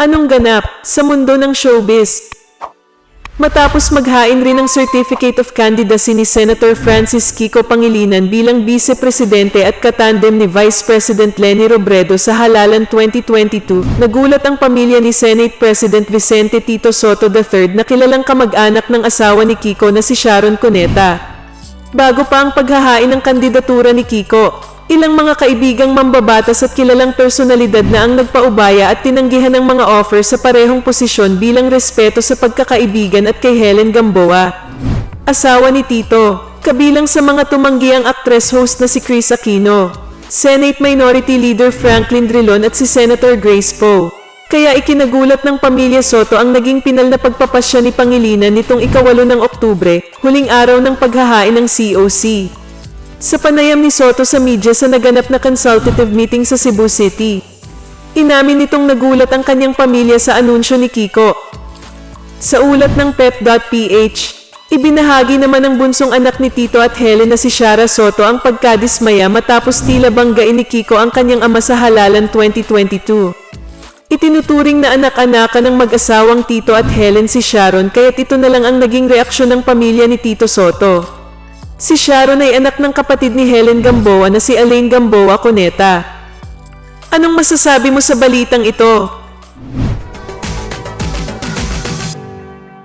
Anong ganap sa mundo ng showbiz? Matapos maghain rin ng Certificate of Candidacy ni Senator Francis Kiko Pangilinan bilang Vice Presidente at katandem ni Vice President Leni Robredo sa halalan 2022, nagulat ang pamilya ni Senate President Vicente Tito Soto III na kilalang kamag-anak ng asawa ni Kiko na si Sharon Cuneta. Bago pa ang paghahain ng kandidatura ni Kiko, ilang mga kaibigang mambabatas at kilalang personalidad na ang nagpaubaya at tinanggihan ng mga offer sa parehong posisyon bilang respeto sa pagkakaibigan at kay Helen Gamboa. Asawa ni Tito, kabilang sa mga tumanggi ang actress host na si Chris Aquino, Senate Minority Leader Franklin Drilon at si Senator Grace Poe. Kaya ikinagulat ng pamilya Soto ang naging pinal na pagpapasya ni Pangilinan nitong ikawalo ng Oktubre, huling araw ng paghahain ng COC. Sa panayam ni Soto sa media sa naganap na consultative meeting sa Cebu City, inamin nitong nagulat ang kanyang pamilya sa anunsyo ni Kiko. Sa ulat ng pep.ph, ibinahagi naman ng bunsong anak ni Tito at Helen na si Shara Soto ang pagkadismaya matapos tila banggain ni Kiko ang kanyang ama sa halalan 2022. Itinuturing na anak-anakan ng mag-asawang Tito at Helen si Sharon kaya't ito na lang ang naging reaksyon ng pamilya ni Tito Soto. Si Sharon ay anak ng kapatid ni Helen Gamboa na si Elaine Gamboa Cuneta. Anong masasabi mo sa balitang ito?